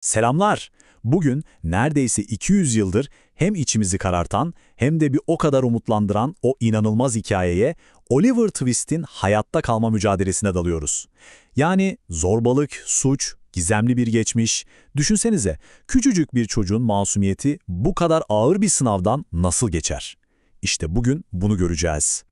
Selamlar. Bugün neredeyse 200 yıldır hem içimizi karartan hem de bir o kadar umutlandıran o inanılmaz hikayeye Oliver Twist'in hayatta kalma mücadelesine dalıyoruz. Yani zorbalık, suç, gizemli bir geçmiş. Düşünsenize küçücük bir çocuğun masumiyeti bu kadar ağır bir sınavdan nasıl geçer? İşte bugün bunu göreceğiz.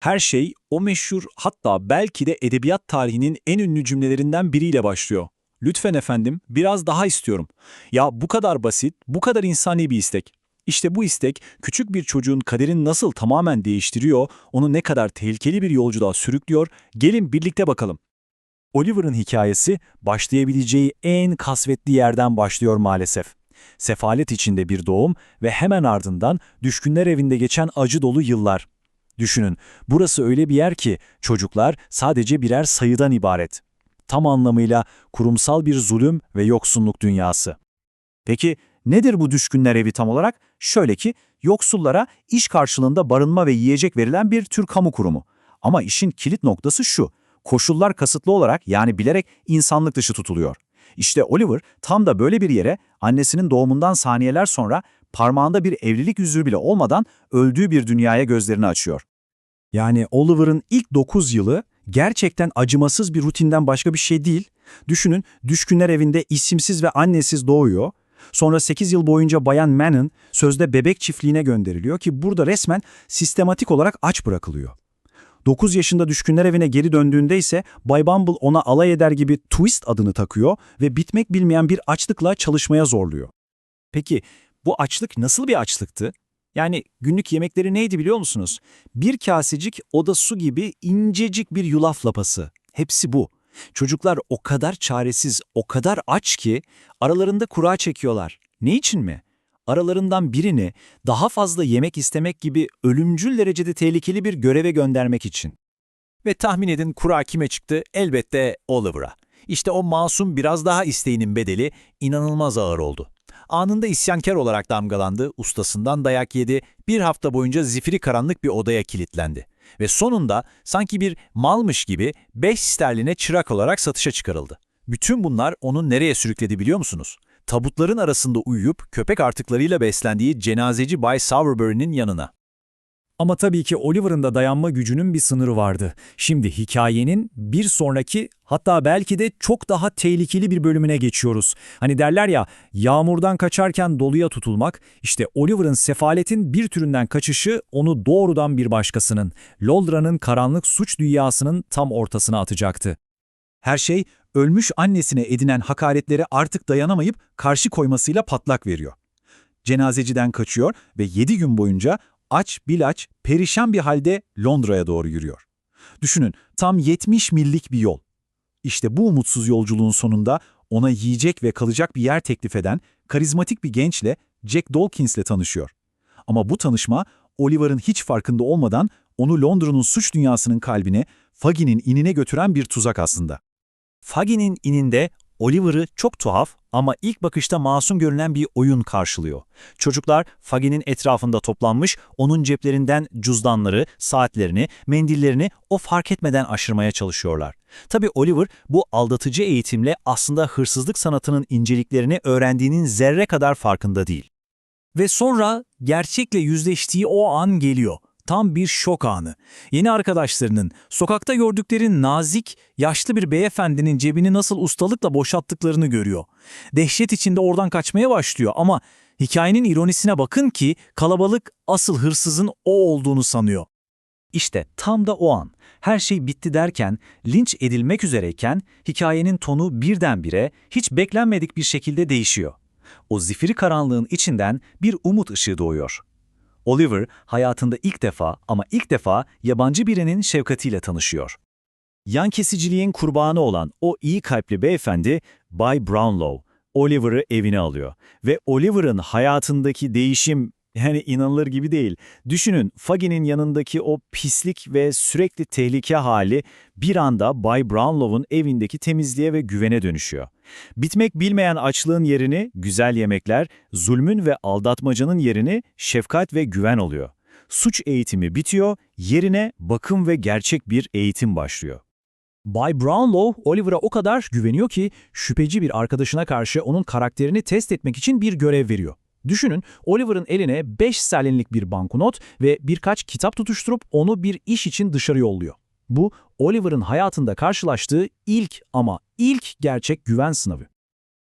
Her şey o meşhur hatta belki de edebiyat tarihinin en ünlü cümlelerinden biriyle başlıyor. Lütfen efendim biraz daha istiyorum. Ya bu kadar basit, bu kadar insani bir istek. İşte bu istek küçük bir çocuğun kaderini nasıl tamamen değiştiriyor, onu ne kadar tehlikeli bir yolculuğa sürüklüyor, gelin birlikte bakalım. Oliver'ın hikayesi başlayabileceği en kasvetli yerden başlıyor maalesef. Sefalet içinde bir doğum ve hemen ardından düşkünler evinde geçen acı dolu yıllar. Düşünün, burası öyle bir yer ki çocuklar sadece birer sayıdan ibaret. Tam anlamıyla kurumsal bir zulüm ve yoksunluk dünyası. Peki nedir bu düşkünler evi tam olarak? Şöyle ki, yoksullara iş karşılığında barınma ve yiyecek verilen bir tür kamu kurumu. Ama işin kilit noktası şu, koşullar kasıtlı olarak yani bilerek insanlık dışı tutuluyor. İşte Oliver tam da böyle bir yere annesinin doğumundan saniyeler sonra parmağında bir evlilik yüzüğü bile olmadan öldüğü bir dünyaya gözlerini açıyor. Yani Oliver'ın ilk 9 yılı gerçekten acımasız bir rutinden başka bir şey değil. Düşünün, düşkünler evinde isimsiz ve annesiz doğuyor. Sonra 8 yıl boyunca Bayan Mannon sözde bebek çiftliğine gönderiliyor ki burada resmen sistematik olarak aç bırakılıyor. 9 yaşında düşkünler evine geri döndüğünde ise Bay Bumble ona alay eder gibi Twist adını takıyor ve bitmek bilmeyen bir açlıkla çalışmaya zorluyor. Peki bu açlık nasıl bir açlıktı? Yani günlük yemekleri neydi biliyor musunuz? Bir kasecik oda su gibi incecik bir yulaf lapası. Hepsi bu. Çocuklar o kadar çaresiz, o kadar aç ki aralarında kura çekiyorlar. Ne için mi? Aralarından birini daha fazla yemek istemek gibi ölümcül derecede tehlikeli bir göreve göndermek için. Ve tahmin edin kura kime çıktı? Elbette Oliver'a. İşte o masum biraz daha isteğinin bedeli inanılmaz ağır oldu. Anında isyankar olarak damgalandı, ustasından dayak yedi, bir hafta boyunca zifiri karanlık bir odaya kilitlendi. Ve sonunda sanki bir malmış gibi 5 sterline çırak olarak satışa çıkarıldı. Bütün bunlar onu nereye sürükledi biliyor musunuz? Tabutların arasında uyuyup köpek artıklarıyla beslendiği cenazeci Bay Sowerbury'nin yanına. Ama tabii ki Oliver'ın da dayanma gücünün bir sınırı vardı. Şimdi hikayenin bir sonraki hatta belki de çok daha tehlikeli bir bölümüne geçiyoruz. Hani derler ya yağmurdan kaçarken doluya tutulmak, işte Oliver'ın sefaletin bir türünden kaçışı onu doğrudan bir başkasının, Londra'nın karanlık suç dünyasının tam ortasına atacaktı. Her şey ölmüş annesine edinen hakaretleri artık dayanamayıp karşı koymasıyla patlak veriyor. Cenazeciden kaçıyor ve 7 gün boyunca aç, bilaç, perişan bir halde Londra'ya doğru yürüyor. Düşünün, tam 70 millik bir yol. İşte bu umutsuz yolculuğun sonunda ona yiyecek ve kalacak bir yer teklif eden karizmatik bir gençle Jack Dawkins'le tanışıyor. Ama bu tanışma Oliver'ın hiç farkında olmadan onu Londra'nın suç dünyasının kalbine, Faggy'nin inine götüren bir tuzak aslında. Faggy'nin ininde Oliver'ı çok tuhaf ama ilk bakışta masum görünen bir oyun karşılıyor. Çocuklar Faggy'nin etrafında toplanmış, onun ceplerinden cüzdanları, saatlerini, mendillerini o fark etmeden aşırmaya çalışıyorlar. Tabii Oliver bu aldatıcı eğitimle aslında hırsızlık sanatının inceliklerini öğrendiğinin zerre kadar farkında değil. Ve sonra gerçekle yüzleştiği o an geliyor. Tam bir şok anı. Yeni arkadaşlarının, sokakta gördükleri nazik, yaşlı bir beyefendinin cebini nasıl ustalıkla boşalttıklarını görüyor. Dehşet içinde oradan kaçmaya başlıyor ama hikayenin ironisine bakın ki kalabalık asıl hırsızın o olduğunu sanıyor. İşte tam da o an, her şey bitti derken, linç edilmek üzereyken hikayenin tonu birdenbire hiç beklenmedik bir şekilde değişiyor. O zifiri karanlığın içinden bir umut ışığı doğuyor. Oliver hayatında ilk defa ama ilk defa yabancı birinin şefkatiyle tanışıyor. Yan kesiciliğin kurbanı olan o iyi kalpli beyefendi Bay Brownlow, Oliver'ı evine alıyor. Ve Oliver'ın hayatındaki değişim yani inanılır gibi değil. Düşünün Faggy'nin yanındaki o pislik ve sürekli tehlike hali bir anda Bay Brownlow'un evindeki temizliğe ve güvene dönüşüyor. Bitmek bilmeyen açlığın yerini güzel yemekler, zulmün ve aldatmacanın yerini şefkat ve güven oluyor. Suç eğitimi bitiyor, yerine bakım ve gerçek bir eğitim başlıyor. Bay Brownlow, Oliver'a o kadar güveniyor ki şüpheci bir arkadaşına karşı onun karakterini test etmek için bir görev veriyor. Düşünün, Oliver'ın eline 5 sterlinlik bir banknot ve birkaç kitap tutuşturup onu bir iş için dışarı yolluyor. Bu, Oliver'ın hayatında karşılaştığı ilk ama ilk gerçek güven sınavı.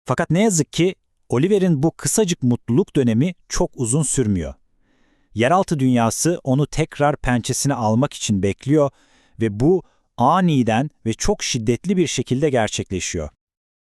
Fakat ne yazık ki Oliver'in bu kısacık mutluluk dönemi çok uzun sürmüyor. Yeraltı dünyası onu tekrar pençesine almak için bekliyor ve bu aniden ve çok şiddetli bir şekilde gerçekleşiyor.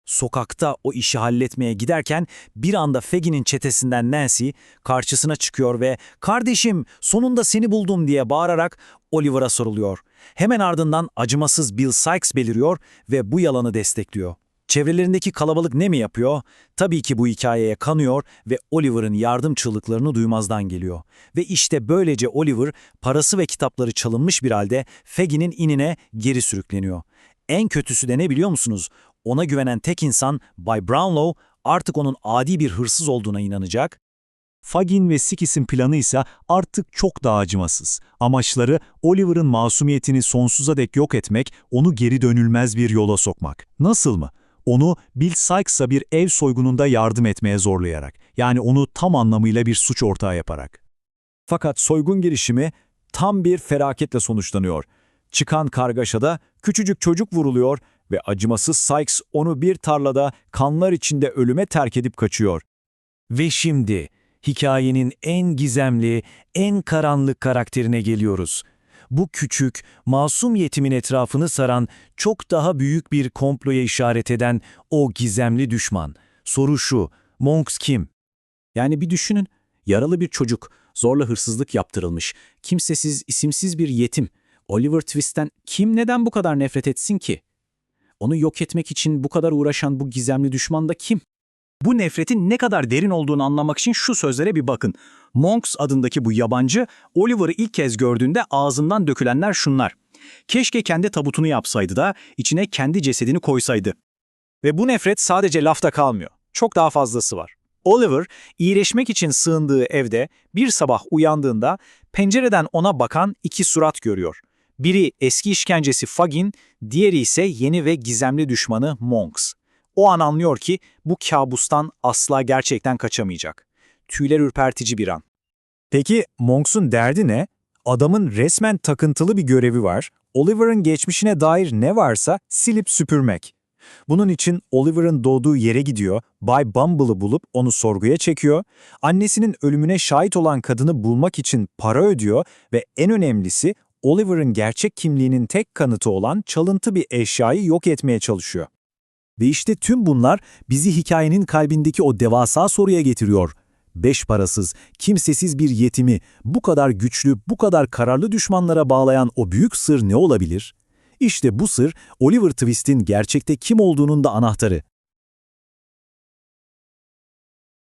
Sokakta o işi halletmeye giderken bir anda Feggy'nin çetesinden Nancy karşısına çıkıyor ve ''Kardeşim sonunda seni buldum'' diye bağırarak Oliver'a soruluyor. Hemen ardından acımasız Bill Sykes beliriyor ve bu yalanı destekliyor. Çevrelerindeki kalabalık ne mi yapıyor? Tabii ki bu hikayeye kanıyor ve Oliver'ın yardım çığlıklarını duymazdan geliyor. Ve işte böylece Oliver parası ve kitapları çalınmış bir halde Feggy'nin inine geri sürükleniyor. En kötüsü de ne biliyor musunuz? Ona güvenen tek insan Bay Brownlow artık onun adi bir hırsız olduğuna inanacak Fagin ve Sikis'in planı ise artık çok daha acımasız. Amaçları Oliver'ın masumiyetini sonsuza dek yok etmek, onu geri dönülmez bir yola sokmak. Nasıl mı? Onu Bill Sykes'a bir ev soygununda yardım etmeye zorlayarak. Yani onu tam anlamıyla bir suç ortağı yaparak. Fakat soygun girişimi tam bir felaketle sonuçlanıyor. Çıkan kargaşada küçücük çocuk vuruluyor ve acımasız Sykes onu bir tarlada kanlar içinde ölüme terk edip kaçıyor. Ve şimdi hikayenin en gizemli, en karanlık karakterine geliyoruz. Bu küçük, masum yetimin etrafını saran, çok daha büyük bir komploya işaret eden o gizemli düşman. Soru şu, Monks kim? Yani bir düşünün, yaralı bir çocuk, zorla hırsızlık yaptırılmış, kimsesiz, isimsiz bir yetim. Oliver Twist'ten kim neden bu kadar nefret etsin ki? Onu yok etmek için bu kadar uğraşan bu gizemli düşman da kim? Bu nefretin ne kadar derin olduğunu anlamak için şu sözlere bir bakın. Monks adındaki bu yabancı, Oliver'ı ilk kez gördüğünde ağzından dökülenler şunlar. Keşke kendi tabutunu yapsaydı da içine kendi cesedini koysaydı. Ve bu nefret sadece lafta kalmıyor. Çok daha fazlası var. Oliver, iyileşmek için sığındığı evde bir sabah uyandığında pencereden ona bakan iki surat görüyor. Biri eski işkencesi Fagin, diğeri ise yeni ve gizemli düşmanı Monks. O an anlıyor ki bu kabustan asla gerçekten kaçamayacak. Tüyler ürpertici bir an. Peki Monks'un derdi ne? Adamın resmen takıntılı bir görevi var. Oliver'ın geçmişine dair ne varsa silip süpürmek. Bunun için Oliver'ın doğduğu yere gidiyor, Bay Bumble'ı bulup onu sorguya çekiyor, annesinin ölümüne şahit olan kadını bulmak için para ödüyor ve en önemlisi Oliver'ın gerçek kimliğinin tek kanıtı olan çalıntı bir eşyayı yok etmeye çalışıyor. Ve işte tüm bunlar bizi hikayenin kalbindeki o devasa soruya getiriyor. Beş parasız, kimsesiz bir yetimi bu kadar güçlü, bu kadar kararlı düşmanlara bağlayan o büyük sır ne olabilir? İşte bu sır Oliver Twist'in gerçekte kim olduğunun da anahtarı.